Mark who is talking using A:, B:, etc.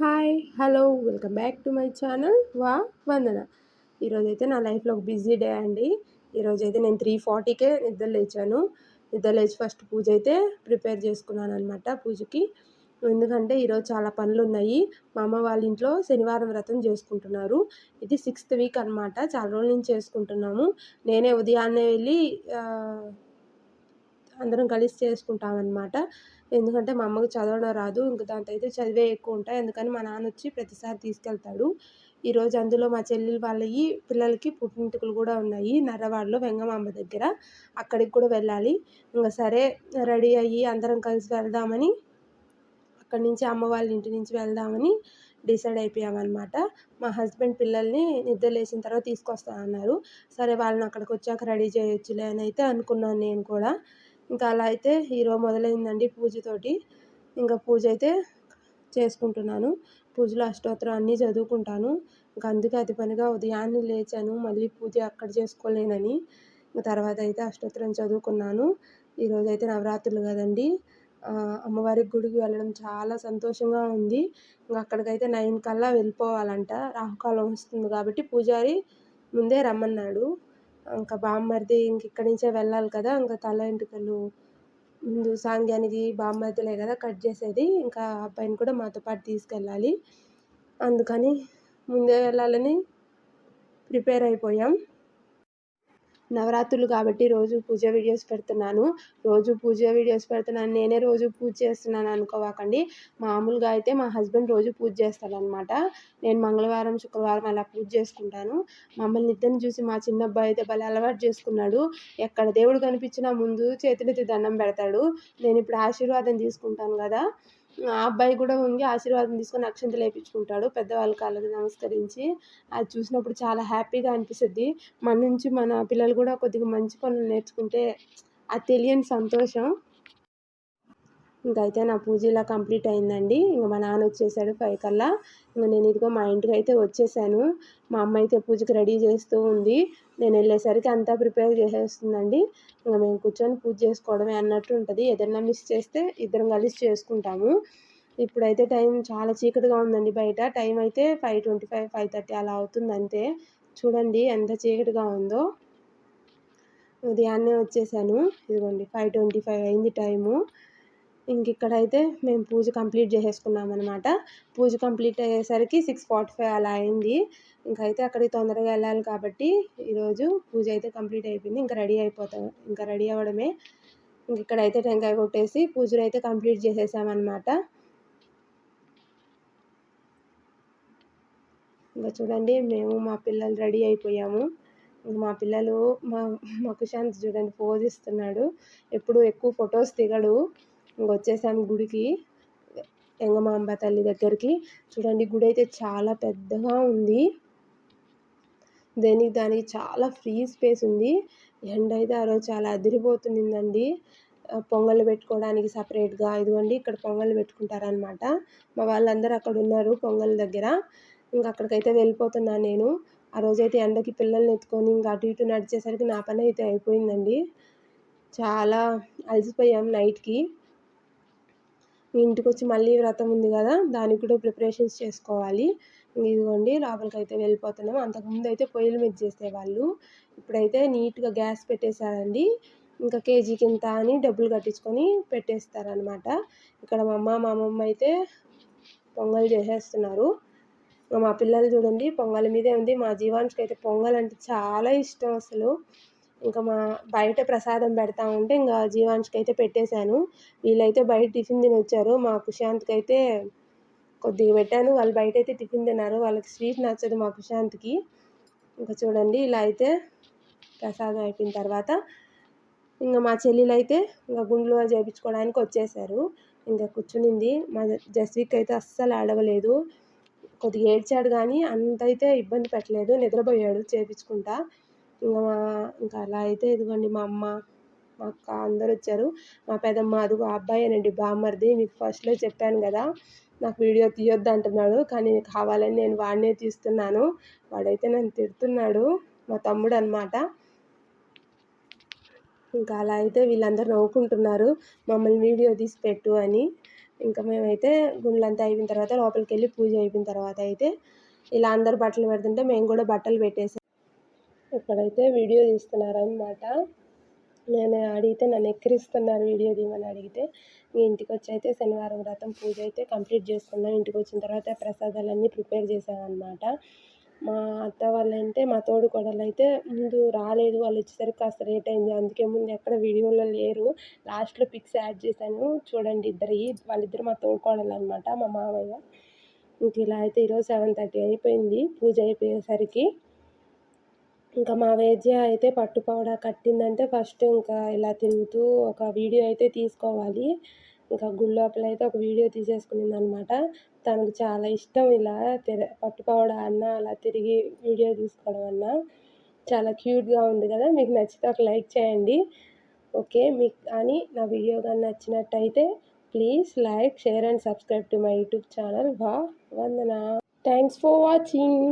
A: Hi hello welcome back to my channel వా వందన ఈరోజైతే నా లైఫ్లో ఒక బిజీ డే అండి. ఈరోజైతే నేను త్రీ ఫార్టీకే నిద్ర లేచాను. నిద్ర లేచి ఫస్ట్ పూజ అయితే ప్రిపేర్ చేసుకున్నాను అనమాట పూజకి. ఎందుకంటే ఈరోజు చాలా పనులు ఉన్నాయి మా అమ్మ వాళ్ళ ఇంట్లో శనివారం వ్రతం చేసుకుంటున్నారు. ఇది సిక్స్త్ వీక్ అనమాట చాలా రోజుల నుంచి చేసుకుంటున్నాము. నేనే ఉదయాన్నే వెళ్ళి అందరం కలిసి చేసుకుంటామన్నమాట. ఎందుకంటే మా అమ్మకి చదవడం రాదు ఇంక దాంతో అయితే చదివే ఎక్కువ ఉంటాయి. అందుకని మా నాన్న వచ్చి ప్రతిసారి తీసుకెళ్తాడు. ఈరోజు అందులో మా చెల్లెలు వాళ్ళవి పిల్లలకి పుట్టింటికలు కూడా ఉన్నాయి. నర్రవాడలో వెంగమాంబ దగ్గర. అక్కడికి కూడా వెళ్ళాలి. ఇంకా సరే రెడీ అయ్యి అందరం కలిసి వెళ్దామని అక్కడి నుంచి అమ్మ వాళ్ళ ఇంటి నుంచి వెళ్దామని డిసైడ్ అయిపోయామన్నమాట. మా హస్బెండ్ పిల్లల్ని నిద్ర లేచిన తర్వాత తీసుకొస్తానన్నారు సరే వాళ్ళని అక్కడికి వచ్చాక రెడీ చేయొచ్చులే అని అయితే అనుకున్నాను నేను కూడా. ఇంకా అలా అయితే ఈరోజు మొదలైందండి పూజతోటి. ఇంకా పూజ అయితే చేసుకుంటున్నాను. పూజలో అష్టోత్తరం అన్నీ చదువుకుంటాను. ఇంకా అందుకే అది పనిగా ఉదయాన్నే లేచాను. మళ్ళీ పూజ అక్కడ చేసుకోలేనని. తర్వాత అయితే అష్టోత్తరం చదువుకున్నాను. ఈరోజు అయితే నవరాత్రులు కదండి. అమ్మవారి గుడికి వెళ్ళడం చాలా సంతోషంగా ఉంది. ఇంకా అక్కడికైతే నైన్ కల్లా వెళ్ళిపోవాలంట. రాహుకాలం వస్తుంది కాబట్టి పూజారి ముందే రమ్మన్నాడు. ఇంకా బామ్మర్ది ఇంక ఇక్కడి నుంచే వెళ్ళాలి కదా ఇంకా తల వెంట్రుకలు ముందు సాంగ్యానికి బామ్మర్దిలే కదా కట్ చేసేది ఇంకా అబ్బాయిని కూడా మాతో పాటు తీసుకెళ్ళాలి. అందుకని ముందే వెళ్ళాలని ప్రిపేర్ అయిపోయాం. నవరాత్రులు కాబట్టి రోజు పూజ వీడియోస్ పెడుతున్నాను. రోజు పూజ వీడియోస్ పెడుతున్నాను. నేనే రోజు పూజ చేస్తున్నాను అనుకోవాకండి. మామూలుగా అయితే మా హస్బెండ్ రోజు పూజ చేస్తాడనమాట నేను మంగళవారం శుక్రవారం అలా పూజ చేసుకుంటాను. మమ్మల్ని ఇద్దరిని చూసి మా చిన్న అబ్బాయి అయితే భలే అలవాటు చేసుకున్నాడు. ఎక్కడ దేవుడు కనిపించినా ముందు చేతులెత్తి దండం పెడతాడు. నేను ఇప్పుడు ఆశీర్వాదం తీసుకుంటాను కదా. ఆ అబ్బాయి కూడా వంగి ఆశీర్వాదం తీసుకొని అక్షంతలు వేయించుకుంటాడు. పెద్దవాళ్ళ కాళ్ళకి నమస్కరించి అది చూసినప్పుడు చాలా హ్యాపీగా అనిపిస్తుంది. మన నుంచి మన పిల్లలు కూడా కొద్దిగా మంచి పనులు నేర్చుకుంటే అది తెలియని సంతోషం. ఇంకైతే నా పూజ ఇలా కంప్లీట్ అయిందండి. ఇంక మా నాన్న వచ్చేసాడు ఫైవ్ కల్లా. ఇంక నేను ఇదిగో మా ఇంటికి అయితే వచ్చేసాను. మా అమ్మ అయితే పూజకి రెడీ చేస్తూ ఉంది. నేను వెళ్ళేసరికి అంతా ప్రిపేర్ చేసేస్తుందండి. ఇంకా మేము కూర్చొని పూజ చేసుకోవడమే అన్నట్టు ఉంటుంది. ఏదైనా మిస్ చేస్తే ఇద్దరం కలిసి చేసుకుంటాము. ఇప్పుడైతే టైం చాలా చీకటిగా ఉందండి బయట. టైం అయితే five twenty five five thirty అలా అవుతుంది అంతే. చూడండి ఎంత చీకటిగా ఉందో. ఉదయాన్నే వచ్చేసాను. ఇదిగోండి ఫైవ్ ట్వంటీ ఫైవ్ అయింది టైము. ఇంక ఇక్కడైతే మేము పూజ కంప్లీట్ చేసేసుకున్నాం అనమాట పూజ కంప్లీట్ అయ్యేసరికి సిక్స్ ఫార్టీ ఫైవ్ అలా అయింది. ఇంకైతే అక్కడికి తొందరగా వెళ్ళాలి కాబట్టి ఈరోజు పూజ అయితే కంప్లీట్ అయిపోయింది. ఇంకా రెడీ అయిపోతాం. ఇంకా రెడీ అవ్వడమే. ఇంక ఇక్కడైతే టెంకాయ కొట్టేసి పూజలు అయితే కంప్లీట్ చేసేసామన్నమాట ఇంకా చూడండి మేము మా పిల్లలు రెడీ అయిపోయాము. మా పిల్లలు మా మా కుశాంత్ చూడండి పోజ్ ఇస్తున్నాడు. ఎప్పుడు ఎక్కువ ఫొటోస్ దిగడు. వచ్చేసాము గుడికి ఎంగమాంబ తల్లి దగ్గరికి. చూడండి గుడి అయితే చాలా పెద్దగా ఉంది. దేనికి దానికి చాలా ఫ్రీ స్పేస్ ఉంది. ఎండ అయితే ఆ రోజు చాలా అదిరిపోతుందండి. పొంగల్ పెట్టుకోవడానికి సపరేట్గా. ఇదిగోండి ఇక్కడ పొంగల్ పెట్టుకుంటారనమాట మా వాళ్ళందరూ అక్కడ ఉన్నారు పొంగల్ దగ్గర. ఇంకా అక్కడికైతే వెళ్ళిపోతున్నాను నేను. ఆ రోజైతే ఎండకి పిల్లల్ని ఎత్తుకొని ఇంకా అటు ఇటు నడిచేసరికి నా పని అయితే అయిపోయిందండి. చాలా అలసిపోయాం నైట్కి. ఇంటికి వచ్చి మళ్ళీ వ్రతం ఉంది కదా దానికి కూడా ప్రిపరేషన్స్ చేసుకోవాలి. ఇదిగోండి లోపలికి అయితే వెళ్ళిపోతున్నాం. అంతకుముందు అయితే పొయ్యిల మీద చేసేవాళ్ళు. ఇప్పుడైతే నీట్గా గ్యాస్ పెట్టేశారండి. ఇంకా కేజీకి ఇంత అని డబ్బులు కట్టించుకొని పెట్టేస్తారనమాట ఇక్కడ మా అమ్మ మా అమ్మమ్మ అయితే పొంగల్ చేసేస్తున్నారు. మా పిల్లలు చూడండి పొంగల్ మీదే ఉంది. మా జీవానికి అయితే పొంగల్ అంటే చాలా ఇష్టం అసలు. ఇంకా మా బయట ప్రసాదం పెడతా ఉంటే ఇంకా జీవాంష్కి అయితే పెట్టేశాను. వీళ్ళైతే బయట టిఫిన్ తిని వచ్చారు మా కుశాంత్కి అయితే కొద్దిగా పెట్టాను. వాళ్ళు బయట అయితే టిఫిన్ తిన్నారు. వాళ్ళకి స్వీట్ నచ్చదు మా కుశాంత్కి. ఇంకా చూడండి ఇలా అయితే ప్రసాదం అయిపోయిన తర్వాత ఇంకా మా చెల్లెలు అయితే ఇంకా గుండ్లు చేయించుకోవడానికి వచ్చేసారు. ఇంకా కూర్చునింది. మా జస్విక్ అయితే అస్సలు ఆడవలేదు. కొద్దిగా ఏడ్చాడు కానీ అంత అయితే ఇబ్బంది పెట్టలేదు. నిద్రపోయాడు చేయించుకుంటా ఇంకా మా ఇంకా అలా అయితే ఇదిగోండి మా అమ్మ మా అక్క అందరు వచ్చారు. మా పెదమ్మ అదిగో ఆ అబ్బాయేనండి బామ్మర్ది. మీకు ఫస్ట్లో చెప్పాను కదా నాకు వీడియో తీయొద్దు అంటున్నాడు కానీ కావాలని నేను వాడినే తీస్తున్నాను. వాడైతే నన్ను తిడుతున్నాడు మా తమ్ముడు అనమాట ఇంకా అలా అయితే వీళ్ళందరూ నవ్వుకుంటున్నారు. మమ్మల్ని వీడియో తీసి పెట్టు అని. ఇంకా మేమైతే గుండ్లంతా అయిపోయిన తర్వాత లోపలికి వెళ్ళి పూజ అయిపోయిన తర్వాత అయితే ఇలా అందరు బట్టలు పెడుతుంటే మేము కూడా బట్టలు పెట్టేసాం ఇక్కడైతే వీడియో తీస్తున్నారనమాట నేను అడిగితే నన్ను ఎక్కిరిస్తున్నారు వీడియో తీయమని అడిగితే ఇంటికి వచ్చి అయితే శనివారం వ్రతం పూజ అయితే కంప్లీట్ చేసుకున్నాం ఇంటికి వచ్చిన తర్వాత ప్రసాదాలన్నీ ప్రిపేర్ చేశామన్నమాట మా అత్త వాళ్ళంటే మా తోడు కోడలు అయితే ముందు రాలేదు. వాళ్ళు వచ్చేసరికి కాస్త లేట్ అయింది. అందుకే ముందు ఎక్కడ వీడియోలో లేరు. లాస్ట్లో పిక్స్ యాడ్ చేశాను. చూడండి ఇద్దరు వాళ్ళిద్దరు మా తోడు కోడలు అనమాట మా మామయ్య. ఇంక ఇలా అయితే ఈరోజు సెవెన్ థర్టీ అయిపోయింది. పూజ అయిపోయేసరికి ఇంకా మా వేద్య అయితే పట్టు కట్టిందంటే ఫస్ట్ ఇంకా ఇలా తిరుగుతూ ఒక వీడియో అయితే తీసుకోవాలి. ఇంకా గుడి లోపల అయితే ఒక వీడియో తీసేసుకునింది అనమాట తనకు చాలా ఇష్టం ఇలా తిర పట్టుకోవడం అన్న అలా తిరిగి వీడియో తీసుకోవడం అన్న. చాలా క్యూట్గా ఉంది కదా మీకు నచ్చితే ఒక లైక్ చేయండి. ఓకే మీకు అని నా వీడియో కానీ నచ్చినట్టయితే please like share and subscribe to my YouTube channel. వా వందనా. Thanks for watching.